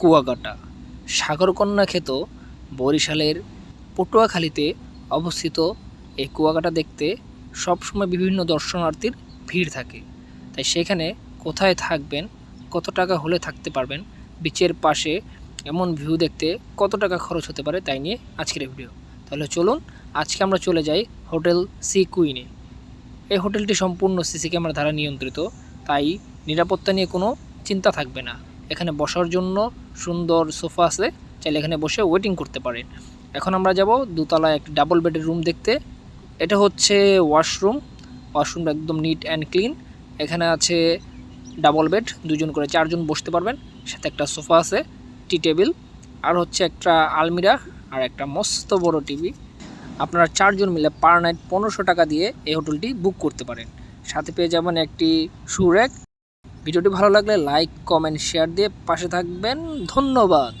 কুয়াকাটা। সাগরকন্যা খ্যাত বরিশালের পটুয়াখালীতে অবস্থিত। এই কুয়াকাটা দেখতে সবসময় বিভিন্ন দর্শনার্থীর ভিড় থাকে। তাই সেখানে কোথায় থাকবেন, কত টাকা হলে থাকতে পারবেন, বিচের পাশে এমন ভিউ দেখতে কত টাকা খরচ হতে পারে তাই নিয়ে আজকের ভিডিও। তাহলে চলুন, আজকে আমরা চলে যাই হোটেল সি কুইনে। এই হোটেলটি সম্পূর্ণ সিসি ক্যামেরা দ্বারা নিয়ন্ত্রিত, তাই নিরাপত্তা নিয়ে কোনো চিন্তা থাকবে না। এখানে বসার জন্য সুন্দর সোফা আছে। চাইলে এখানে বসে ওয়েটিং করতে পারেন। এখন আমরা যাব দোতলায় একটি ডাবল বেডের রুম দেখতে। এটা হচ্ছে ওয়াশরুম ওয়াশরুমটা একদম নিট অ্যান্ড ক্লিন এখানে আছে ডাবল বেড দুজন করে চারজন বসতে পারবেন। সাথে একটা সোফা আছে টি টেবিল আর হচ্ছে একটা আলমিরা আর একটা মস্ত বড় টিভি আপনারা চারজন মিলে পার নাইট পনেরোশো টাকা দিয়ে এই হোটেলটি বুক করতে পারেন। সাথে পেয়ে যাবেন একটি শু র্যাক ভিডিওটি ভালো লাগলে লাইক কমেন্ট শেয়ার দিয়ে পাশে থাকবেন। ধন্যবাদ।